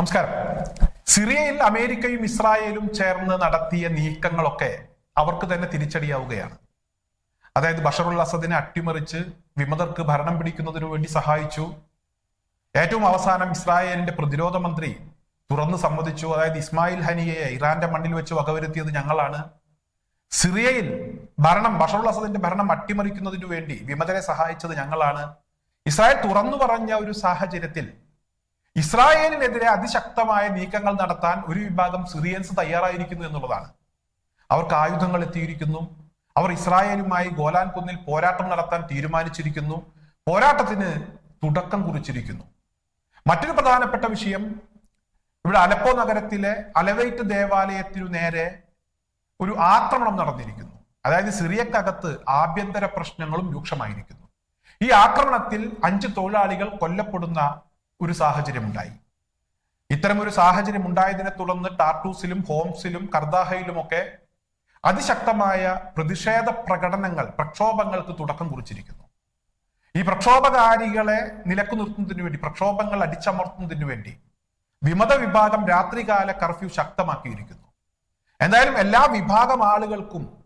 നമസ്കാരം. സിറിയയിൽ അമേരിക്കയും ഇസ്രായേലും ചേർന്ന് നടത്തിയ നീക്കങ്ങളൊക്കെ അവർക്ക് തന്നെ തിരിച്ചടിയാവുകയാണ്. അതായത് ബഷറുൽ അസദിനെ അട്ടിമറിച്ച് വിമതർക്ക് ഭരണം പിടിക്കുന്നതിനു വേണ്ടി സഹായിച്ചു. ഏറ്റവും അവസാനം ഇസ്രായേലിന്റെ പ്രതിരോധ മന്ത്രി തുറന്നു സമ്മതിച്ചു. അതായത് ഇസ്മായിൽ ഹനിയയെ ഇറാന്റെ മണ്ണിൽ വെച്ച് വകവരുത്തിയത് ഞങ്ങളാണ്. സിറിയയിൽ ഭരണം ബഷറുൽ അസദിന്റെ ഭരണം അട്ടിമറിക്കുന്നതിനു വേണ്ടി വിമതരെ സഹായിച്ചത് ഞങ്ങളാണ്. ഇസ്രായേൽ തുറന്നു പറഞ്ഞ ഒരു സാഹചര്യത്തിൽ ഇസ്രായേലിനെതിരെ അതിശക്തമായ നീക്കങ്ങൾ നടത്താൻ ഒരു വിഭാഗം സിറിയൻസ് തയ്യാറായിരിക്കുന്നു എന്നുള്ളതാണ്. അവർക്ക് ആയുധങ്ങൾ എത്തിയിരിക്കുന്നു. അവർ ഇസ്രായേലുമായി ഗോലാൻ കുന്നിൽ പോരാട്ടം നടത്താൻ തീരുമാനിച്ചിരിക്കുന്നു. പോരാട്ടത്തിന് തുടക്കം കുറിച്ചിരിക്കുന്നു. മറ്റൊരു പ്രധാനപ്പെട്ട വിഷയം ഇവിടെ അലപ്പോ നഗരത്തിലെ അലവൈറ്റ് ദേവാലയത്തിനു നേരെ ഒരു ആക്രമണം നടന്നിരിക്കുന്നു. അതായത് സിറിയക്കകത്ത് ആഭ്യന്തര പ്രശ്നങ്ങളും രൂക്ഷമായിരിക്കുന്നു. ഈ ആക്രമണത്തിൽ അഞ്ച് തൊഴിലാളികൾ കൊല്ലപ്പെടുന്ന ഒരു സാഹചര്യമുണ്ടായി. ഇത്തരമൊരു സാഹചര്യം ഉണ്ടായതിനെ തുടർന്ന് ടാർട്ടൂസിലും ഹോംസിലും കർദാഹയിലുമൊക്കെ അതിശക്തമായ പ്രതിഷേധ പ്രകടനങ്ങൾ പ്രക്ഷോഭങ്ങൾക്ക് തുടക്കം കുറിച്ചിരിക്കുന്നു. ഈ പ്രക്ഷോഭകാരികളെ നിലക്കു നിർത്തുന്നതിനു വേണ്ടി പ്രക്ഷോഭങ്ങൾ അടിച്ചമർത്തുന്നതിനു വേണ്ടി വിമത വിഭാഗം രാത്രികാല കർഫ്യൂ ശക്തമാക്കിയിരിക്കുന്നു. എന്തായാലും എല്ലാ വിഭാഗം ആളുകൾക്കും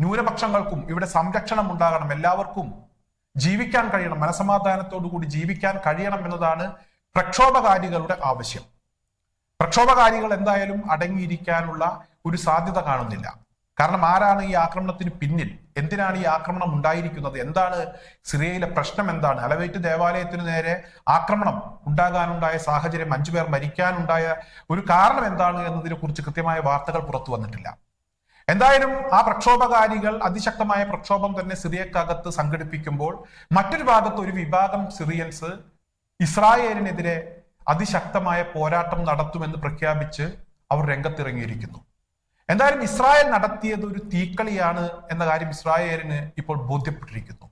ന്യൂനപക്ഷങ്ങൾക്കും ഇവിടെ സംരക്ഷണം ഉണ്ടാകണം. എല്ലാവർക്കും ജീവിക്കാൻ കഴിയണം മനസമാധാനത്തോടു കൂടി ജീവിക്കാൻ കഴിയണം എന്നതാണ് പ്രക്ഷോഭകാരികളുടെ ആവശ്യം. പ്രക്ഷോഭകാരികൾ എന്തായാലും അടങ്ങിയിരിക്കാനുള്ള ഒരു സാധ്യത കാണുന്നില്ല. കാരണം ആരാണ് ഈ ആക്രമണത്തിന് പിന്നിൽ? എന്തിനാണ് ഈ ആക്രമണം ഉണ്ടായിരിക്കുന്നത്? എന്താണ് സിറിയയിലെ പ്രശ്നം എന്താണ്? അലവേറ്റ് ദേവാലയത്തിന് നേരെ ആക്രമണം ഉണ്ടാകാനുണ്ടായ സാഹചര്യം അഞ്ചുപേർ മരിക്കാനുണ്ടായ ഒരു കാരണം എന്താണ് എന്നതിനെ കുറിച്ച് കൃത്യമായ വാർത്തകൾ പുറത്തു വന്നിട്ടില്ല. എന്തായാലും ആ പ്രക്ഷോഭകാരികൾ അതിശക്തമായ പ്രക്ഷോഭം തന്നെ സിറിയക്കകത്ത് സംഘടിപ്പിക്കുമ്പോൾ മറ്റൊരു ഭാഗത്ത് ഒരു വിഭാഗം സിറിയൻസ് ഇസ്രായേലിനെതിരെ അതിശക്തമായ പോരാട്ടം നടത്തുമെന്ന് പ്രഖ്യാപിച്ച് അവർ രംഗത്തിറങ്ങിയിരിക്കുന്നു. എന്തായാലും ഇസ്രായേൽ നടത്തിയത് ഒരു തീക്കളിയാണ് എന്ന കാര്യം ഇസ്രായേലിന് ഇപ്പോൾ ബോധ്യപ്പെട്ടിരിക്കുന്നു.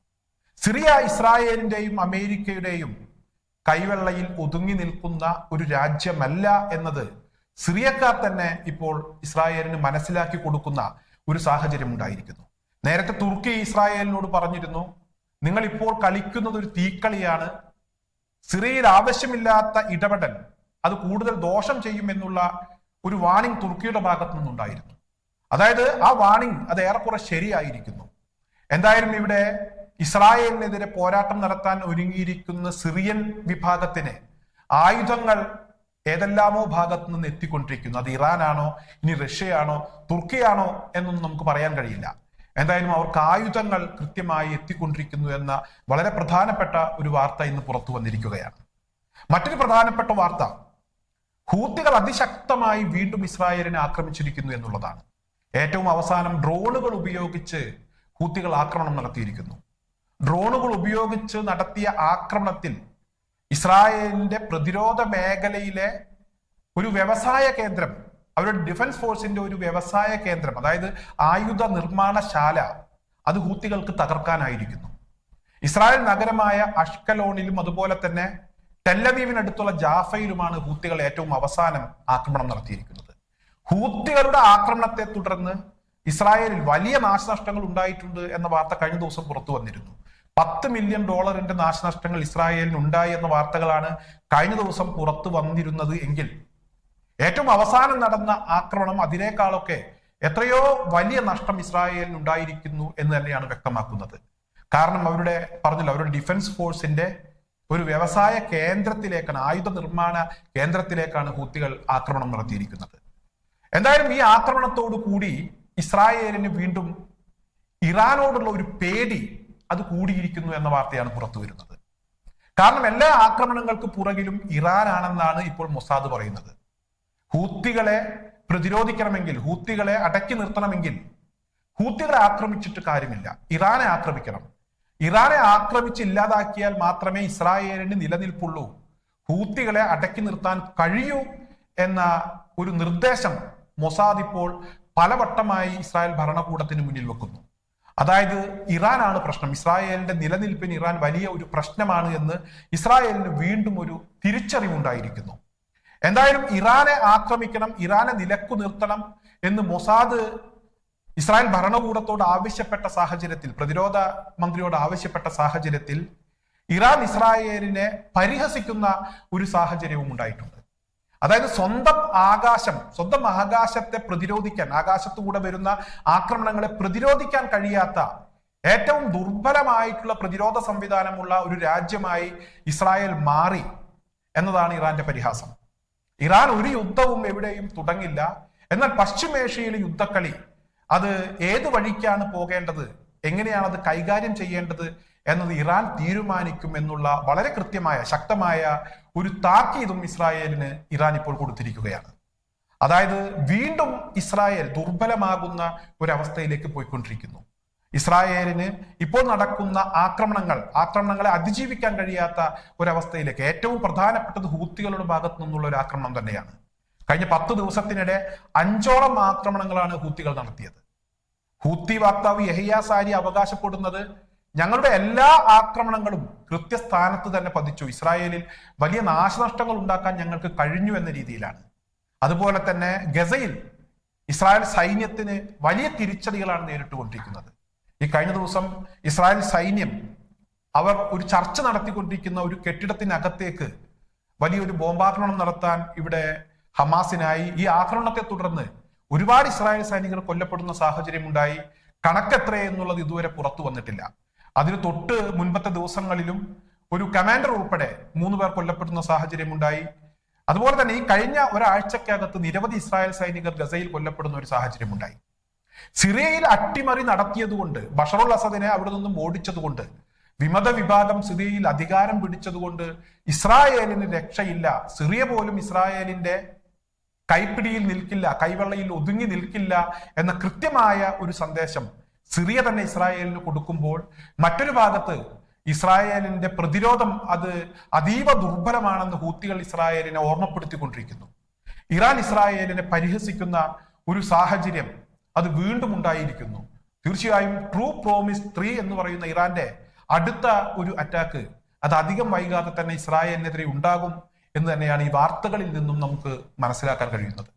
സിറിയ ഇസ്രായേലിന്റെയും അമേരിക്കയുടെയും കൈവെള്ളയിൽ ഒതുങ്ങി നിൽക്കുന്ന ഒരു രാജ്യമല്ല എന്നത് സിറിയക്കാർ തന്നെ ഇപ്പോൾ ഇസ്രായേലിന് മനസ്സിലാക്കി കൊടുക്കുന്ന ഒരു സാഹചര്യം ഉണ്ടായിരിക്കുന്നു. നേരത്തെ തുർക്കി ഇസ്രായേലിനോട് പറഞ്ഞിരുന്നു നിങ്ങൾ ഇപ്പോൾ കളിക്കുന്നത് ഒരു തീക്കളിയാണ്. സിറിയയിൽ ആവശ്യമില്ലാത്ത ഇടപെടൽ അത് കൂടുതൽ ദോഷം ചെയ്യുമെന്നുള്ള ഒരു വാണിംഗ് തുർക്കിയുടെ ഭാഗത്തു നിന്നുണ്ടായിരുന്നു. അതായത് ആ വാണിംഗ് അത് ഏറെക്കുറെ ശരിയായിരിക്കുന്നു. എന്തായാലും ഇവിടെ ഇസ്രായേലിനെതിരെ പോരാട്ടം നടത്താൻ ഒരുങ്ങിയിരിക്കുന്ന സിറിയൻ വിഭാഗത്തിന് ആയുധങ്ങൾ ഏതെല്ലാമോ ഭാഗത്തു നിന്ന് എത്തിക്കൊണ്ടിരിക്കുന്നു. അത് ഇറാനാണോ? ഇനി റഷ്യയാണോ? തുർക്കിയാണോ? എന്നൊന്നും നമുക്ക് പറയാൻ കഴിയില്ല. എന്തായാലും അവർക്ക് ആയുധങ്ങൾ കൃത്യമായി എത്തിക്കൊണ്ടിരിക്കുന്നു എന്ന വളരെ പ്രധാനപ്പെട്ട ഒരു വാർത്ത ഇന്ന് പുറത്തു വന്നിരിക്കുകയാണ്. മറ്റൊരു പ്രധാനപ്പെട്ട വാർത്ത ഹൂത്തികൾ അതിശക്തമായി വീണ്ടും ഇസ്രായേലിനെ ആക്രമിച്ചിരിക്കുന്നു എന്നുള്ളതാണ്. ഏറ്റവും അവസാനം ഡ്രോണുകൾ ഉപയോഗിച്ച് ഹൂത്തികൾ ആക്രമണം നടത്തിയിരിക്കുന്നു. ഡ്രോണുകൾ ഉപയോഗിച്ച് നടത്തിയ ആക്രമണത്തിൽ ഇസ്രായേലിന്റെ പ്രതിരോധ മേഖലയിലെ ഒരു വ്യവസായ കേന്ദ്രം അവരുടെ ഡിഫൻസ് ഫോഴ്സിന്റെ ഒരു വ്യവസായ കേന്ദ്രം അതായത് ആയുധ നിർമ്മാണശാല അത് ഹൂത്തികൾക്ക് തകർക്കാനായിരിക്കുന്നു. ഇസ്രായേൽ നഗരമായ അഷ്കലോണിലും അതുപോലെ തന്നെ ടെല്ലവീവിനടുത്തുള്ള ജാഫയിലുമാണ് ഹൂത്തികൾ ഏറ്റവും അവസാനം ആക്രമണം നടത്തിയിരിക്കുന്നത്. ഹൂത്തികളുടെ ആക്രമണത്തെ തുടർന്ന് ഇസ്രായേലിൽ വലിയ നാശനഷ്ടങ്ങൾ ഉണ്ടായിട്ടുണ്ട് എന്ന വാർത്ത കഴിഞ്ഞ ദിവസം പുറത്തു വന്നിരുന്നു. പത്ത് മില്യൺ ഡോളറിന്റെ നാശനഷ്ടങ്ങൾ ഇസ്രായേലിന് ഉണ്ടായി എന്ന വാർത്തകളാണ് കഴിഞ്ഞ ദിവസം പുറത്തു വന്നിരുന്നത് എങ്കിൽ. ഏറ്റവും അവസാനം നടന്ന ആക്രമണം അതിനേക്കാളൊക്കെ എത്രയോ വലിയ നഷ്ടം ഇസ്രായേലിന് ഉണ്ടായിരിക്കുന്നു എന്ന് തന്നെയാണ് വ്യക്തമാക്കുന്നത്. കാരണം അവരുടെ പറഞ്ഞല്ലോ അവരുടെ ഡിഫൻസ് ഫോഴ്സിന്റെ ഒരു വ്യവസായ കേന്ദ്രത്തിലേക്കാണ് ആയുധ നിർമ്മാണ കേന്ദ്രത്തിലേക്കാണ് ഹൂത്തികൾ ആക്രമണം നടത്തിയിരിക്കുന്നത്. എന്തായാലും ഈ ആക്രമണത്തോടു കൂടി ഇസ്രായേലിന് വീണ്ടും ഇറാനോടുള്ള ഒരു പേടി അത് കൂടിയിരിക്കുന്നു എന്ന വാർത്തയാണ് പുറത്തു വരുന്നത്. കാരണം എല്ലാ ആക്രമണങ്ങൾക്ക് പുറകിലും ഇറാനാണെന്നാണ് ഇപ്പോൾ മൊസാദ് പറയുന്നത്. ഹൂത്തികളെ പ്രതിരോധിക്കണമെങ്കിൽ ഹൂത്തികളെ അടക്കി നിർത്തണമെങ്കിൽ ഹൂത്തികളെ ആക്രമിച്ചിട്ട് കാര്യമില്ല. ഇറാനെ ആക്രമിക്കണം. ഇറാനെ ആക്രമിച്ച് ഇല്ലാതാക്കിയാൽ മാത്രമേ ഇസ്രായേലിന് നിലനിൽപ്പുള്ളൂ. ഹൂത്തികളെ അടക്കി നിർത്താൻ കഴിയൂ എന്ന ഒരു നിർദ്ദേശം മൊസാദ് ഇപ്പോൾ പലവട്ടമായി ഇസ്രായേൽ ഭരണകൂടത്തിന് മുന്നിൽ വെക്കുന്നു. അതായത് ഇറാനാണ് പ്രശ്നം. ഇസ്രായേലിന്റെ നിലനിൽപ്പിന് ഇറാൻ വലിയ ഒരു പ്രശ്നമാണ് എന്ന് ഇസ്രായേലിന് വീണ്ടും ഒരു തിരിച്ചറിവുണ്ടായിരിക്കുന്നു. എന്തായാലും ഇറാനെ ആക്രമിക്കണം ഇറാനെ നിലക്കു നിർത്തണം എന്ന് മൊസാദ് ഇസ്രായേൽ ഭരണകൂടത്തോട് ആവശ്യപ്പെട്ട സാഹചര്യത്തിൽ പ്രതിരോധ മന്ത്രിയോട് ആവശ്യപ്പെട്ട സാഹചര്യത്തിൽ ഇറാൻ ഇസ്രായേലിനെ പരിഹസിക്കുന്ന ഒരു സാഹചര്യവും ഉണ്ടായിട്ടുണ്ട് അതായത് സ്വന്തം ആകാശം സ്വന്തം ആകാശത്തെ പ്രതിരോധിക്കാൻ ആകാശത്തുകൂടെ വരുന്ന ആക്രമണങ്ങളെ പ്രതിരോധിക്കാൻ കഴിയാത്ത ഏറ്റവും ദുർബലമായിട്ടുള്ള പ്രതിരോധ സംവിധാനമുള്ള ഒരു രാജ്യമായി ഇസ്രായേൽ മാറി എന്നതാണ് ഇറാന്റെ പരിഹാസം. ഇറാൻ ഒരു യുദ്ധവും എവിടെയും തുടങ്ങില്ല. എന്നാൽ പശ്ചിമേഷ്യയിലെ യുദ്ധക്കളി അത് ഏത് വഴിക്കാണ് പോകേണ്ടത്? എങ്ങനെയാണ് അത് കൈകാര്യം ചെയ്യേണ്ടത്? എന്നത് ഇറാൻ തീരുമാനിക്കും എന്നുള്ള വളരെ കൃത്യമായ ശക്തമായ ഒരു താക്കീതും ഇസ്രായേലിന് ഇറാൻ ഇപ്പോൾ കൊടുത്തിരിക്കുകയാണ്. അതായത് വീണ്ടും ഇസ്രായേൽ ദുർബലമാകുന്ന ഒരവസ്ഥയിലേക്ക് പോയിക്കൊണ്ടിരിക്കുന്നു. ഇസ്രായേലിന് ഇപ്പോൾ നടക്കുന്ന ആക്രമണങ്ങൾ ആക്രമണങ്ങളെ അതിജീവിക്കാൻ കഴിയാത്ത ഒരവസ്ഥയിലേക്ക് ഏറ്റവും പ്രധാനപ്പെട്ടത് ഹൂത്തികളുടെ ഭാഗത്തു നിന്നുള്ള ഒരു ആക്രമണം തന്നെയാണ്. കഴിഞ്ഞ പത്ത് ദിവസത്തിനിടെ അഞ്ചോളം ആക്രമണങ്ങളാണ് ഹൂത്തികൾ നടത്തിയത്. ഹൂത്തി വക്താവ് യഹിയ സാരി അവകാശപ്പെടുന്നത് ഞങ്ങളുടെ എല്ലാ ആക്രമണങ്ങളും കൃത്യസ്ഥാനത്ത് തന്നെ പതിച്ചു. ഇസ്രായേലിൽ വലിയ നാശനഷ്ടങ്ങൾ ഉണ്ടാക്കാൻ ഞങ്ങൾക്ക് കഴിഞ്ഞു എന്ന രീതിയിലാണ്. അതുപോലെ തന്നെ ഗസയിൽ ഇസ്രായേൽ സൈന്യത്തിന് വലിയ തിരിച്ചടികളാണ് നേരിട്ടുകൊണ്ടിരിക്കുന്നത്. ഈ കഴിഞ്ഞ ദിവസം ഇസ്രായേൽ സൈന്യം അവർ ഒരു ചർച്ച നടത്തിക്കൊണ്ടിരിക്കുന്ന ഒരു കെട്ടിടത്തിനകത്തേക്ക് വലിയൊരു ബോംബാക്രമണം നടത്താൻ ഇവിടെ ഹമാസിനായി ഈ ആക്രമണത്തെ തുടർന്ന് ഒരുപാട് ഇസ്രായേൽ സൈനികർ കൊല്ലപ്പെടുന്ന സാഹചര്യം ഉണ്ടായി കണക്കെത്രയെന്നുള്ളത് ഇതുവരെ പുറത്തു വന്നിട്ടില്ല. അതിന് തൊട്ട് മുൻപത്തെ ദിവസങ്ങളിലും ഒരു കമാൻഡർ ഉൾപ്പെടെ മൂന്ന് പേർ കൊല്ലപ്പെടുന്ന സാഹചര്യം ഉണ്ടായി അതുപോലെ തന്നെ ഈ കഴിഞ്ഞ ഒരാഴ്ചക്കകത്ത് നിരവധി ഇസ്രായേൽ സൈനികർ ഗസയിൽ കൊല്ലപ്പെടുന്ന ഒരു സാഹചര്യം ഉണ്ടായി സിറിയയിൽ അട്ടിമറി നടത്തിയതുകൊണ്ട് ബഷറുൽ അസദിനെ അവിടെ നിന്നും ഓടിച്ചതുകൊണ്ട് വിമത വിഭാഗം സിറിയയിൽ അധികാരം പിടിച്ചതുകൊണ്ട് ഇസ്രായേലിന് രക്ഷയില്ല. സിറിയ പോലും ഇസ്രായേലിന്റെ കൈപ്പിടിയിൽ നിൽക്കില്ല കൈവെള്ളയിൽ ഒതുങ്ങി നിൽക്കില്ല എന്ന കൃത്യമായ ഒരു സന്ദേശം സിറിയ തന്നെ ഇസ്രായേലിന് കൊടുക്കുമ്പോൾ മറ്റൊരു ഭാഗത്ത് ഇസ്രായേലിന്റെ പ്രതിരോധം അത് അതീവ ദുർബലമാണെന്ന് ഹൂത്തികൾ ഇസ്രായേലിനെ ഓർമ്മപ്പെടുത്തിക്കൊണ്ടിരിക്കുന്നു. ഇറാൻ ഇസ്രായേലിനെ പരിഹസിക്കുന്ന ഒരു സാഹചര്യം അത് വീണ്ടും ഉണ്ടായിരിക്കുന്നു. തീർച്ചയായും ട്രൂ പ്രോമിസ് ത്രീ എന്ന് പറയുന്ന ഇറാന്റെ അടുത്ത ഒരു അറ്റാക്ക് അത് അധികം വൈകാതെ തന്നെ ഇസ്രായേലിനെതിരെ ഉണ്ടാകും എന്ന് തന്നെയാണ് ഈ വാർത്തകളിൽ നിന്നും നമുക്ക് മനസ്സിലാക്കാൻ കഴിയുന്നത്.